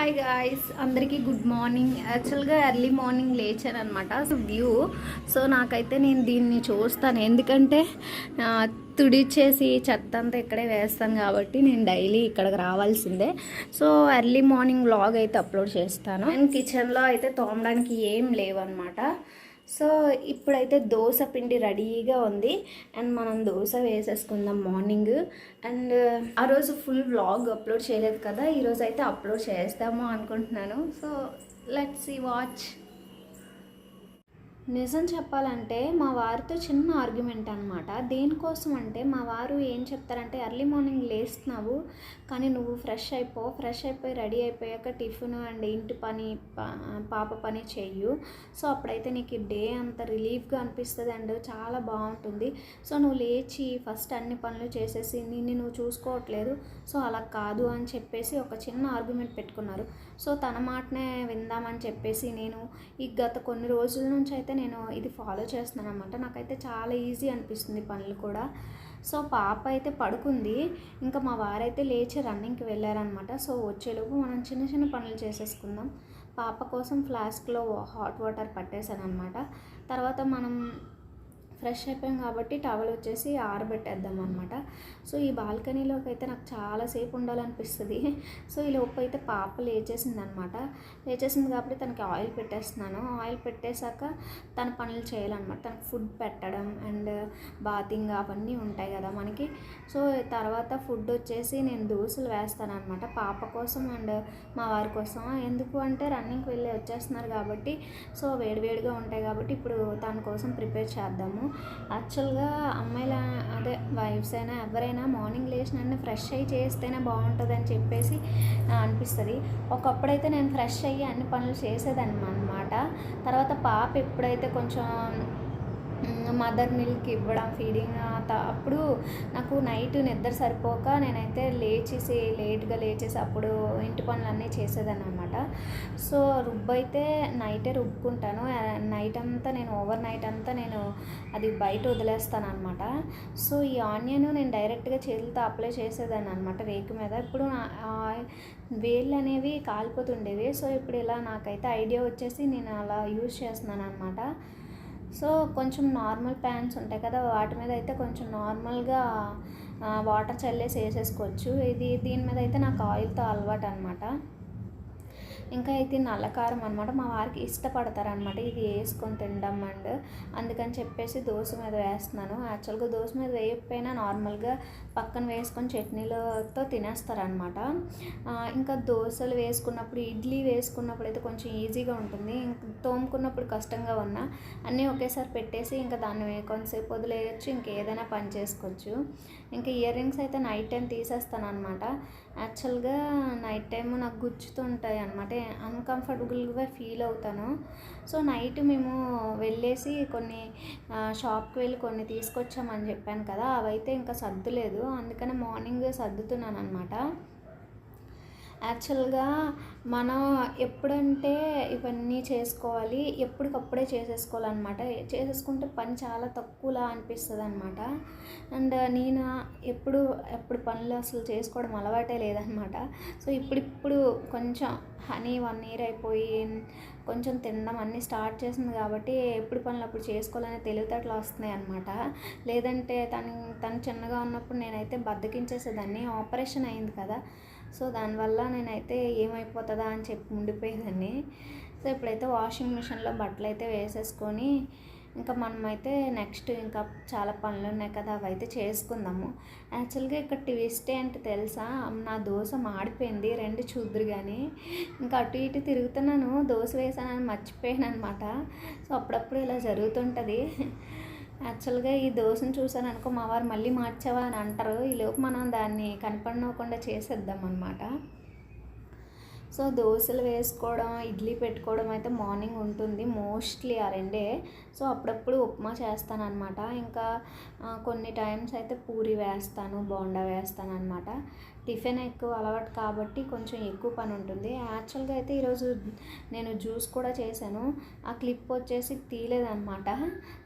Hi guys అందరికీ good morning యాక్చువల్గా early morning లేచాను అనమాట సో వ్యూ సో నాకైతే నేను దీన్ని చూస్తాను. ఎందుకంటే తుడిచ్చేసి తుడిచేసి చెత్త అంతా ఇక్కడే వేస్తాను కాబట్టి నేను డైలీ ఇక్కడికి రావాల్సిందే. సో ఎర్లీ మార్నింగ్ వ్లాగ్ అయితే అప్లోడ్ చేస్తాను. అండ్ కిచెన్లో అయితే తోమడానికి ఏం లేవన్నమాట సో ఇప్పుడైతే దోశ పిండి రెడీగా ఉంది. అండ్ మనం దోశ వేసేసుకుందాం మార్నింగ్. అండ్ ఆ రోజు ఫుల్ వ్లాగ్ అప్లోడ్ చేయలేదు కదా ఈరోజు అయితే అప్లోడ్ చేస్తాము అనుకుంటున్నాను. సో లెట్స్ ఈ వాచ్ నిజం చెప్పాలంటే మా వారితో చిన్న ఆర్గ్యుమెంట్ అనమాట దేనికోసం అంటే మా వారు ఏం చెప్తారంటే ఎర్లీ మార్నింగ్ లేస్తున్నావు కానీ నువ్వు ఫ్రెష్ అయిపో ఫ్రెష్ అయిపోయి రెడీ అయిపోయాక టిఫిన్ అండ్ ఇంటి పని పా- పాప పని చెయ్యు. సో అప్పుడైతే నీకు డే అంత రిలీఫ్గా అనిపిస్తుంది అండ్ చాలా బాగుంటుంది. సో నువ్వు లేచి ఫస్ట్ అన్ని పనులు చేసేసి నిన్ను నువ్వు చూసుకోవట్లేదు సో అలా కాదు అని చెప్పేసి ఒక చిన్న ఆర్గ్యుమెంట్ పెట్టుకున్నారు. సో తన మాటనే విందామని చెప్పేసి నేను ఈ గత కొన్ని రోజుల నుంచి అయితే నేను ఇది ఫాలో చేస్తున్నాను అనమాట నాకైతే చాలా ఈజీ అనిపిస్తుంది పనులు కూడా. సో పాప అయితే పడుకుంది. ఇంకా మా వారైతే లేచి రన్నింగ్కి వెళ్ళారనమాట సో వచ్చేలోపు మనం చిన్న చిన్న పనులు చేసేసుకుందాం. పాప కోసం ఫ్లాస్క్లో హాట్ వాటర్ పట్టేశాను అనమాట తర్వాత మనం ఫ్రెష్ అయిపోయాం కాబట్టి టవల్ వచ్చేసి ఆరబెట్టేద్దాం అనమాట సో ఈ బాల్కనీలోకి అయితే నాకు చాలాసేపు ఉండాలనిపిస్తుంది. సో ఈ లోపు అయితే పాప లేచేసింది అనమాట లేచేసింది కాబట్టి తనకి ఆయిల్ పెట్టేస్తున్నాను. ఆయిల్ పెట్టేశాక తన పనులు చేయాలన్నమాట. తనకు ఫుడ్ పెట్టడం అండ్ బాతింగ్ అవన్నీ ఉంటాయి కదా మనకి. సో తర్వాత ఫుడ్ వచ్చేసి నేను దోశలు వేస్తాను అనమాట పాప కోసం అండ్ మా వారి కోసం. ఎందుకు అంటే రన్నింగ్కి వెళ్ళి వచ్చేస్తున్నారు కాబట్టి. సో వేడివేడిగా ఉంటాయి కాబట్టి ఇప్పుడు తన కోసం ప్రిపేర్ చేద్దాము. యాక్చువల్గా అమ్మాయిల అదే వైఫ్స్ అయినా ఎవరైనా మార్నింగ్ లేచిన ఫ్రెష్ అయ్యి చేస్తేనే బాగుంటుంది అని చెప్పేసి అనిపిస్తుంది. ఒకప్పుడైతే నేను ఫ్రెష్ అయ్యి అన్ని పనులు చేసేదాన్ని అనమాట తర్వాత పాప ఎప్పుడైతే కొంచెం మదర్ మిల్క్ ఇవ్వడం ఫీడింగ్ అప్పుడు నాకు నైట్ నిద్ర సరిపోక నేనైతే లేచేసి లేట్గా లేచేసి అప్పుడు ఇంటి పనులన్నీ చేసేదాన్ని అనమాట సో రుబ్బు అయితే నైటే రుబ్బుకుంటాను. నైట్ అంతా నేను ఓవర్ నైట్ అంతా నేను అది బయట వదిలేస్తాను అనమాట సో ఈ ఆనియన్ నేను డైరెక్ట్గా చేతులతో అప్లై చేసేదాన్ని అనమాట రేకు మీద. ఇప్పుడు ఆ వేళ్ళు అనేవి కాలిపోతుండేవి. సో ఇప్పుడు ఇలా నాకైతే ఐడియా వచ్చేసి నేను అలా యూజ్ చేస్తున్నాను అనమాట సో కొంచెం నార్మల్ ప్యాన్స్ ఉంటాయి కదా వాటి మీద అయితే కొంచెం నార్మల్గా వాటర్ చల్లేసి వేసేసుకోవచ్చు. ఇది దీని మీద అయితే నాకు ఆయిల్తో అలవాటు అనమాట ఇంకా ఇది నల్లకారం అనమాట మా వారికి ఇష్టపడతారనమాట ఇది వేసుకొని తినడం అండ్ అందుకని చెప్పేసి దోశ మీద వేస్తున్నాను. యాక్చువల్గా దోశ మీద వేయకపోయినా నార్మల్గా పక్కన వేసుకొని చట్నీలతో తినేస్తారనమాట ఇంకా దోశలు వేసుకున్నప్పుడు ఇడ్లీ వేసుకున్నప్పుడు అయితే కొంచెం ఈజీగా ఉంటుంది. ఇంకా తోముకున్నప్పుడు కష్టంగా ఉన్నా అన్నీ ఒకేసారి పెట్టేసి ఇంకా దాన్ని కొంతసేపు వదిలేయచ్చు. ఇంకేదైనా పని చేసుకోవచ్చు. ఇంకా ఇయర్ రింగ్స్ అయితే నైట్ టైం తీసేస్తాను అనమాట యాక్చువల్గా నైట్ టైము నాకు గుచ్చుతుంటాయి అనమాట అన్కంఫర్టబుల్గా ఫీల్ అవుతాను. సో నైట్ మేము వెళ్ళేసి కొన్ని షాప్కి వెళ్ళి కొన్ని తీసుకొచ్చామని చెప్పాను కదా అవైతే ఇంకా సర్దులేదు. అందుకని మార్నింగ్ సర్దుతున్నాను అనమాట యాక్చువల్గా మనం ఎప్పుడంటే ఇవన్నీ చేసుకోవాలి ఎప్పటికప్పుడే చేసేసుకోవాలన్నమాట. చేసేసుకుంటే పని చాలా తక్కువలా అనిపిస్తుంది అనమాట అండ్ నేను ఎప్పుడు ఎప్పుడు పనులు అసలు చేసుకోవడం అలవాటే లేదనమాట సో ఇప్పుడిప్పుడు కొంచెం హనీ వన్ ఇయర్ అయిపోయి కొంచెం తినడం అన్నీ స్టార్ట్ చేసింది కాబట్టి ఎప్పుడు పనులు అప్పుడు చేసుకోవాలనే తెలివితేటలు వస్తున్నాయి అనమాట లేదంటే తను తను చిన్నగా ఉన్నప్పుడు నేనైతే బద్దకించేసేదాన్ని. ఆపరేషన్ అయింది కదా. సో దానివల్ల నేనైతే ఏమైపోతుందా అని చెప్పి ఉండిపోయేదాన్ని. సో ఇప్పుడైతే వాషింగ్ మిషన్లో బట్టలు అయితే వేసేసుకొని ఇంకా మనమైతే నెక్స్ట్ ఇంకా చాలా పనులు ఉన్నాయి కదా అవి అయితే చేసుకుందాము. యాక్చువల్గా ఇక్కడ ట్విస్ట్ ఏంటి తెలుసా? నా దోశ మాడిపోయింది రెండు చూద్దరు కానీ ఇంకా అటు ఇటు తిరుగుతున్నాను దోశ వేసానని మర్చిపోయాను అనమాట సో అప్పుడప్పుడు ఇలా జరుగుతుంటుంది. యాక్చువల్గా ఈ దోశను చూసాను అనుకో మా వారు మళ్ళీ మార్చావా అని అంటారు. ఈలోపు మనం దాన్ని కనపడనవ్వకుండా చేసేద్దాం అనమాట సో దోశలు వేసుకోవడం ఇడ్లీ పెట్టుకోవడం అయితే మార్నింగ్ ఉంటుంది. మోస్ట్లీ ఆ రెండే. సో అప్పుడప్పుడు ఉప్మా చేస్తాను అనమాట ఇంకా కొన్ని టైమ్స్ అయితే పూరి వేస్తాను బోండా వేస్తాను అనమాట టిఫిన్ ఎక్కువ అలవాటు కాబట్టి కొంచెం ఎక్కువ పని ఉంటుంది. యాక్చువల్గా అయితే ఈరోజు నేను జ్యూస్ కూడా చేశాను. ఆ క్లిప్ వచ్చేసి తీయలేదనమాట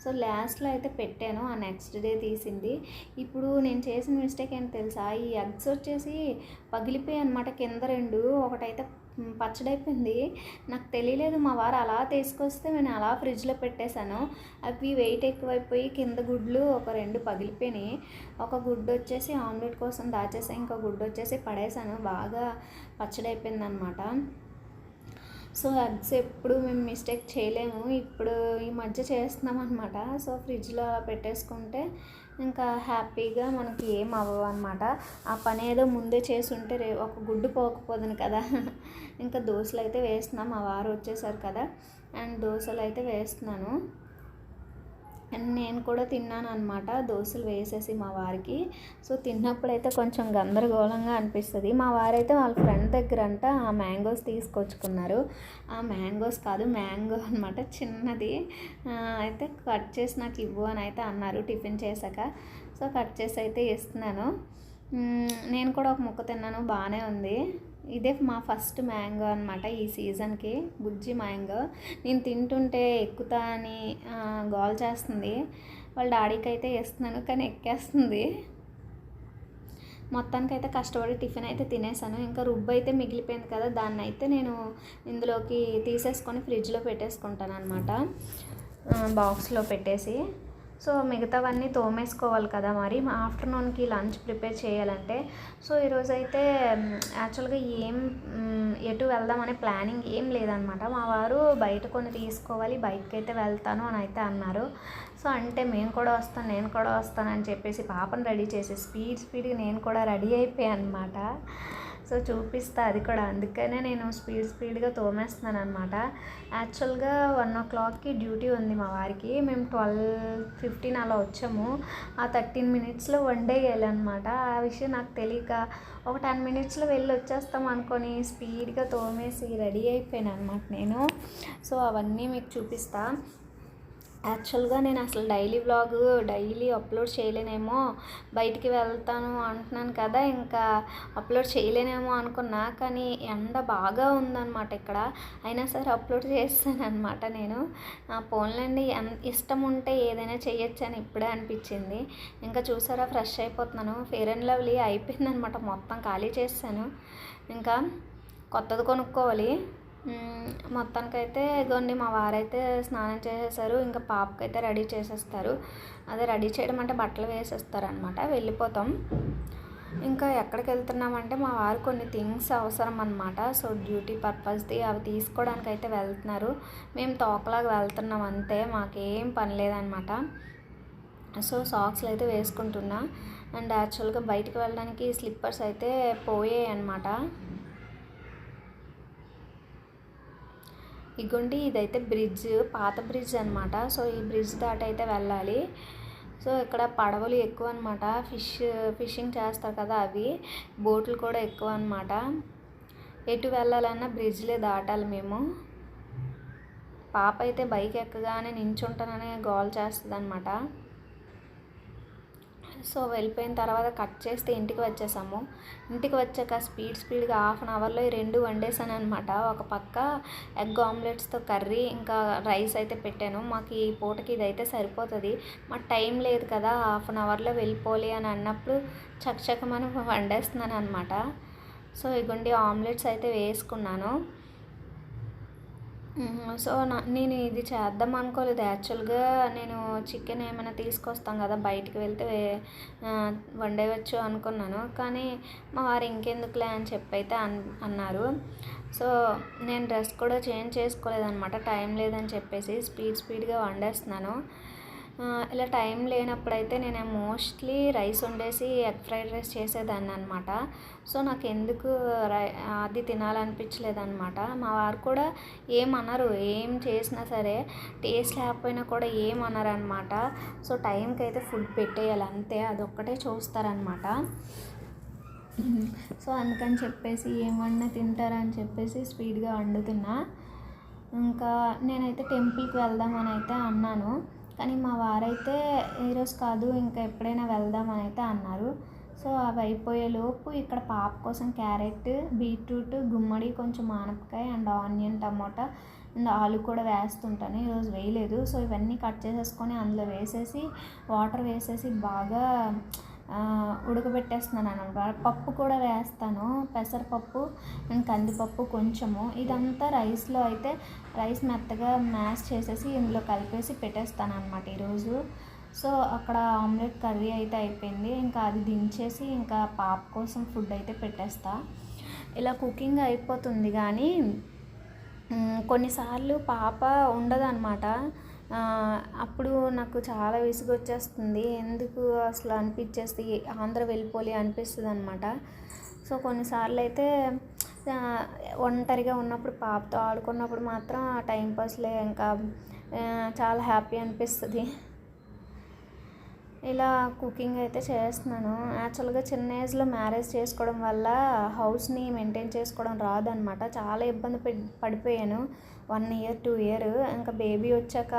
సో లాస్ట్లో అయితే పెట్టాను. ఆ నెక్స్ట్ డే తీసింది. ఇప్పుడు నేను చేసిన మిస్టేక్ ఏంటి తెలుసా? ఈ ఎగ్స్ వచ్చేసి పగిలిపోయాయి అనమాట కింద రెండు ఒకటైతే పచ్చడి అయిపోయింది నాకు తెలియలేదు మా వారు అలా తీసుకొస్తే నేను అలా ఫ్రిడ్జ్లో పెట్టేశాను. అవి వెయిట్ ఎక్కువైపోయి కింద గుడ్లు ఒక రెండు పగిలిపోయినాయి. ఒక గుడ్డు వచ్చేసి ఆమ్లెట్ కోసం దాచేసి ఇంకో గుడ్డు వచ్చేసి పడేశాను. బాగా పచ్చడి అయిపోయింది అనమాట సో ఎగ్స్ ఎప్పుడు మేము మిస్టేక్ చేయలేము. ఇప్పుడు ఈ మధ్య చేస్తున్నాం అనమాట సో ఫ్రిడ్జ్లో పెట్టేసుకుంటే ఇంకా హ్యాపీగా మనకి ఏం అవ్వవు అనమాట ఆ పని ఏదో ముందే చేసి ఉంటే రే ఒక గుడ్డు పోకపోదును కదా. ఇంకా దోశలు అయితే వేస్తున్నాం మా వారు వచ్చేసారు కదా. అండ్ దోశలు అయితే వేస్తున్నాను. నేను కూడా తిన్నాను అనమాట దోశలు వేసేసి మా వారికి. సో తిన్నప్పుడైతే కొంచెం గందరగోళంగా అనిపిస్తుంది. మా వారైతే వాళ్ళ ఫ్రెండ్ దగ్గర అంట ఆ మ్యాంగోస్ తీసుకొచ్చుకున్నారు. ఆ మ్యాంగోస్ కాదు మ్యాంగో అనమాట చిన్నది. అయితే కట్ చేసి నాకు ఇవ్వు అని అయితే అన్నారు టిఫిన్ చేశాక. సో కట్ చేసి అయితే ఇస్తున్నాను. నేను కూడా ఒక ముక్క తిన్నాను బాగానే ఉంది. ఇదే మా ఫస్ట్ మ్యాంగో అనమాట ఈ సీజన్కి బుజ్జి మ్యాంగో. నేను తింటుంటే ఎక్కుతా అని గోల్ చేస్తుంది. వాళ్ళ డాడీకి అయితే వేస్తున్నాను కానీ ఎక్కేస్తుంది. మొత్తానికైతే కష్టపడి టిఫిన్ అయితే తినేసాను. ఇంకా రుబ్బు అయితే మిగిలిపోయింది కదా దాన్ని అయితే నేను ఇందులోకి తీసేసుకొని ఫ్రిడ్జ్లో పెట్టేసుకుంటాను అనమాట బాక్స్లో పెట్టేసి. సో మిగతావన్నీ తోమేసుకోవాలి కదా మరి. ఆఫ్టర్నూన్కి లంచ్ ప్రిపేర్ చేయాలంటే. సో ఈరోజు అయితే యాక్చువల్గా ఏం ఎటు వెళ్దామనే ప్లానింగ్ ఏం లేదనమాట. మా వారు బయట కొన్ని తీసుకోవాలి బయటకి అయితే వెళ్తాను అని అయితే అన్నారు. సో అంటే మేము కూడా వస్తాను నేను కూడా వస్తానని చెప్పేసి పాపను రెడీ చేసి స్పీడ్ స్పీడ్గా నేను కూడా రెడీ అయిపోయాను అనమాట సో చూపిస్తా అది కూడా. అందుకనే నేను స్పీడ్ స్పీడ్గా తోమేస్తున్నాను అనమాట యాక్చువల్గా వన్ ఓ క్లాక్కి డ్యూటీ ఉంది మా వారికి. మేము ట్వెల్వ్ ఫిఫ్టీన్ అలా వచ్చాము. ఆ థర్టీన్ మినిట్స్లో వన్ డే అనమాట ఆ విషయం నాకు తెలియక ఒక టెన్ మినిట్స్లో వెళ్ళి వచ్చేస్తాం అనుకొని స్పీడ్గా తోమేసి రెడీ అయిపోయాను అనమాట నేను. సో అవన్నీ మీకు చూపిస్తాను యాక్చువల్గా నేను అసలు డైలీ వ్లాగ్ డైలీ అప్లోడ్ చేయలేనేమో బయటికి వెళ్తాను అంటున్నాను కదా ఇంకా అప్లోడ్ చేయలేనేమో అనుకున్నా కానీ ఎండ బాగా ఉందన్నమాట ఇక్కడ. అయినా సరే అప్లోడ్ చేస్తాను అనమాట నేను ఫోన్లండి ఇష్టం ఉంటే ఏదైనా చేయొచ్చు అని ఇప్పుడే అనిపించింది. ఇంకా చూసారా ఫ్రెష్ అయిపోతున్నాను. ఫేర్ అండ్ లవ్లీ అయిపోయిందనమాట మొత్తం ఖాళీ చేస్తాను. ఇంకా కొత్తది కొనుక్కోవాలి. మొత్తానికైతే ఇదిగోండి మా వారైతే స్నానం చేసేసారు ఇంకా పాపకైతే రెడీ చేసేస్తారు. అదే రెడీ చేయడం అంటే బట్టలు వేసేస్తారు అనమాట వెళ్ళిపోతాం. ఇంకా ఎక్కడికి వెళ్తున్నామంటే మా వారు కొన్ని థింగ్స్ అవసరం అనమాట సో డ్యూటీ పర్పస్ది అవి తీసుకోవడానికి అయితే వెళ్తున్నారు. మేము తోకలాగా వెళ్తున్నాం అంతే మాకేం పని లేదనమాట సో సాక్స్లు అయితే వేసుకుంటున్నా అండ్ యాక్చువల్గా బయటకు వెళ్ళడానికి స్లిప్పర్స్ అయితే పోయాయి అనమాట ఇగోండి ఇదైతే బ్రిడ్జ్ పాత బ్రిడ్జ్ అనమాట సో ఈ బ్రిడ్జ్ దాటైతే వెళ్ళాలి. సో ఇక్కడ పడవలు ఎక్కువ అనమాట ఫిష్ ఫిషింగ్ చేస్తారు కదా అవి. బోట్లు కూడా ఎక్కువ అనమాట ఎటు వెళ్ళాలన్నా బ్రిడ్జ్లే దాటాలి మేము. పాప అయితే బైక్ ఎక్కగానే నించుంటానని గోల్ చేస్తుంది అనమాట సో వెళ్ళిపోయిన తర్వాత కట్ చేస్తే ఇంటికి వచ్చేసాము. ఇంటికి వచ్చాక స్పీడ్ స్పీడ్గా హాఫ్ అన్ అవర్లో ఈ రెండు వండేసాను అనమాట ఒక పక్క ఎగ్ ఆమ్లెట్స్తో కర్రీ ఇంకా రైస్ అయితే పెట్టాను. మాకు ఈ పూటకి ఇదైతే సరిపోతుంది. మాకు టైం లేదు కదా హాఫ్ అన్ అవర్లో వెళ్ళిపోవాలి అని అన్నప్పుడు చకచకమని వండేస్తున్నాను అనమాట సో ఇగుండి ఆమ్లెట్స్ అయితే వేసుకున్నాను. సో నా నేను ఇది చేద్దాం అనుకోలేదు. యాక్చువల్గా నేను చికెన్ ఏమైనా తీసుకొస్తాం కదా బయటికి వెళ్తే వండేయచ్చు అనుకున్నాను. కానీ మా వారు ఇంకెందుకులే అని చెప్పి అయితే అన్ అన్నారు. సో నేను డ్రెస్ కూడా చేంజ్ చేసుకోలేదన్నమాట. టైం లేదని చెప్పేసి స్పీడ్ స్పీడ్గా వండేస్తున్నాను. ఇలా టైం లేనప్పుడైతే నేను మోస్ట్లీ రైస్ వండేసి ఎగ్ ఫ్రైడ్ రైస్ చేసేదాన్ని అనమాట సో నాకు ఎందుకు రై అది తినాలనిపించలేదన్నమాట. మా వారు కూడా ఏమనరు ఏం చేసినా సరే టేస్ట్ లేకపోయినా కూడా ఏమనరు అనమాట సో టైంకి అయితే ఫుడ్ పెట్టేయాలి అంతే అదొక్కటే చూస్తారనమాట సో అందుకని చెప్పేసి ఏమన్నా తింటారని చెప్పేసి స్పీడ్గా వండుతున్నా. ఇంకా నేనైతే టెంపుల్కి వెళ్దామని అయితే అన్నాను. కానీ మా వారైతే ఈరోజు కాదు ఇంకా ఎప్పుడైనా వెళ్దామని అయితే అన్నారు. సో అవి అయిపోయేలోపు ఇక్కడ పాప కోసం క్యారెట్ బీట్రూట్ గుమ్మడి కొంచెం ఆనపకాయ అండ్ ఆనియన్ టమోటా అండ్ ఆలు కూడా వేస్తుంటాను. ఈరోజు వేయలేదు. సో ఇవన్నీ కట్ చేసేసుకొని అందులో వేసేసి వాటర్ వేసేసి బాగా ఉడకబెట్టేస్తున్నాను అనమాట. పప్పు కూడా వేస్తాను. పెసరపప్పు అండ్ కందిపప్పు కొంచెము. ఇదంతా రైస్లో అయితే రైస్ మెత్తగా మ్యాష్ చేసేసి ఇందులో కలిపేసి పెట్టేస్తాను అనమాట ఈరోజు. సో అక్కడ ఆమ్లెట్ కర్రీ అయితే అయిపోయింది. ఇంకా అది దించేసి ఇంకా పాప కోసం ఫుడ్ అయితే పెట్టేస్తా. ఇలా కుకింగ్ అయిపోతుంది కానీ కొన్నిసార్లు పాప ఉండదన్నమాట అనమాట అప్పుడు నాకు చాలా విసుగు వచ్చేస్తుంది ఎందుకు అసలు అనిపించేస్తుంది ఆంధ్ర వెళ్ళిపోలే అనిపిస్తుంది అనమాట సో కొన్నిసార్లు అయితే ఒంటరిగా ఉన్నప్పుడు పాపతో ఆడుకున్నప్పుడు మాత్రం ఆ టైంపాస్లే ఇంకా చాలా హ్యాపీ అనిపిస్తుంది. ఇలా కుకింగ్ అయితే చేస్తున్నాను. యాక్చువల్గా చిన్న ఏజ్లో మ్యారేజ్ చేసుకోవడం వల్ల హౌస్ని మెయింటైన్ చేసుకోవడం రాదనమాట చాలా ఇబ్బంది పెడ్- పడిపోయాను. వన్ ఇయర్ టూ ఇయర్ ఇంకా బేబీ వచ్చాక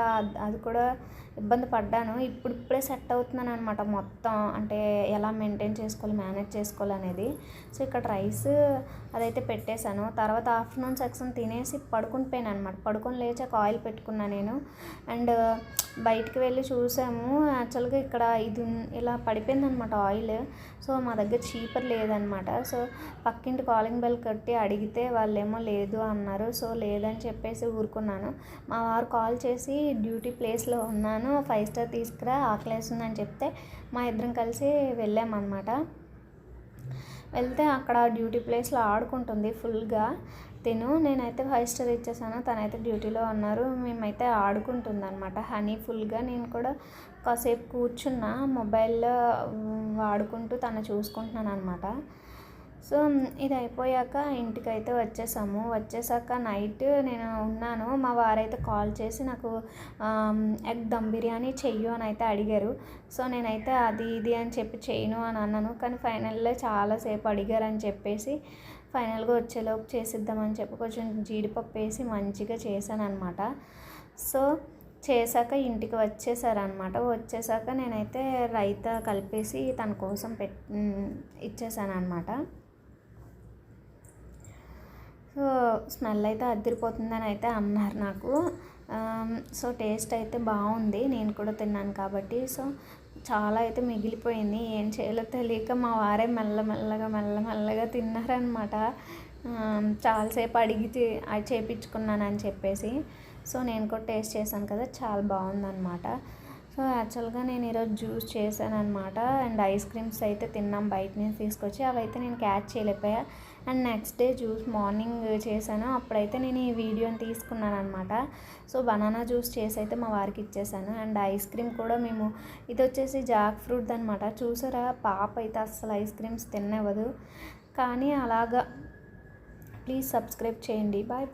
అది కూడా ఇబ్బంది పడ్డాను. ఇప్పుడు ఇప్పుడే సెట్ అవుతున్నాను అనమాట మొత్తం. అంటే ఎలా మెయింటైన్ చేసుకోవాలి మేనేజ్ చేసుకోవాలి అనేది. సో ఇక్కడ రైస్ అదైతే పెట్టేశాను. తర్వాత ఆఫ్టర్నూన్ సెక్షన్ తినేసి పడుకుని పోయాను అనమాట పడుకొని లేచాక ఆయిల్ పెట్టుకున్నాను నేను. అండ్ బయటికి వెళ్ళి చూసాము. యాక్చువల్గా ఇక్కడ ఇది ఇలా పడిపోయింది అనమాట ఆయిల్. సో మా దగ్గర చీపర్ లేదనమాట సో పక్కింటి కాలింగ్ బెల్ కట్టి అడిగితే వాళ్ళేమో లేదు అన్నారు. సో లేదని చెప్పేసి ఊరుకున్నాను. మా వారు కాల్ చేసి డ్యూటీ ప్లేస్లో ఉన్నాను. ఫైవ్ స్టార్ తీసుకురా ఆకలేస్తుందని చెప్తే మా ఇద్దరం కలిసి వెళ్ళామన్నమాట. వెళ్తే అక్కడ డ్యూటీ ప్లేస్లో ఆడుకుంటుంది ఫుల్గా. తిను నేనైతే ఫైవ్ స్టార్ ఇచ్చేసాను తనైతే డ్యూటీలో ఉన్నారు మేమైతే ఆడుకుంటుంది అనమాట హనీ ఫుల్గా నేను కూడా కాసేపు కూర్చున్నా మొబైల్లో ఆడుకుంటూ వాడుకుంటూ తను చూసుకుంటున్నాను అనమాట సో ఇది అయిపోయాక ఇంటికి అయితే వచ్చేసాము. వచ్చేసాక నైట్ నేను ఉన్నాను. మా వారైతే కాల్ చేసి నాకు ఎగ్ దమ్ బిర్యానీ చెయ్యు అని అయితే అడిగారు. సో నేనైతే అది ఇది అని చెప్పి చేయను అని అన్నాను. కానీ ఫైనల్లో చాలాసేపు అడిగారని చెప్పేసి ఫైనల్గా వచ్చేలోపు చేసిద్దామని చెప్పి కొంచెం జీడిపప్పు వేసి మంచిగా చేశాను అనమాట సో చేశాక ఇంటికి వచ్చేసారనమాట వచ్చేసాక నేనైతే రైతా కలిపేసి తన కోసం పెట్ ఇచ్చేసాను అనమాట సో స్మెల్ అయితే అదిరిపోతుందని అయితే అన్నారు నాకు. సో టేస్ట్ అయితే బాగుంది. నేను కూడా తిన్నాను కాబట్టి. సో చాలా అయితే మిగిలిపోయింది. ఏం చేయాలో తెలియక మా వారే మెల్ల మెల్లగా తిన్నారనమాట చాలాసేపు అడిగి అది చేపించుకున్నాను అని చెప్పేసి. సో నేను కూడా టేస్ట్ చేశాను కదా చాలా బాగుందనమాట సో యాక్చువల్గా నేను ఈరోజు జ్యూస్ చేశాను అనమాట అండ్ ఐస్ క్రీమ్స్ అయితే తిన్నాం బయట నుంచి తీసుకొచ్చి. అవైతే నేను catch చేయలేకపోయా. And next day juice morning చేశాను. అప్పుడైతే నేను ఈ వీడియోని తీసుకున్నాను అనమాట సో బనానా జ్యూస్ చేసి అయితే మా వారికి ఇచ్చేసాను అండ్ ఐస్ క్రీమ్ కూడా మేము ఇది వచ్చేసి జాక్ ఫ్రూట్ అనమాట చూసారా? పాప అయితే అస్సలు ఐస్ క్రీమ్స్ తినవ్వదు కానీ అలాగా ప్లీజ్ సబ్స్క్రైబ్ చేయండి. బాయ్.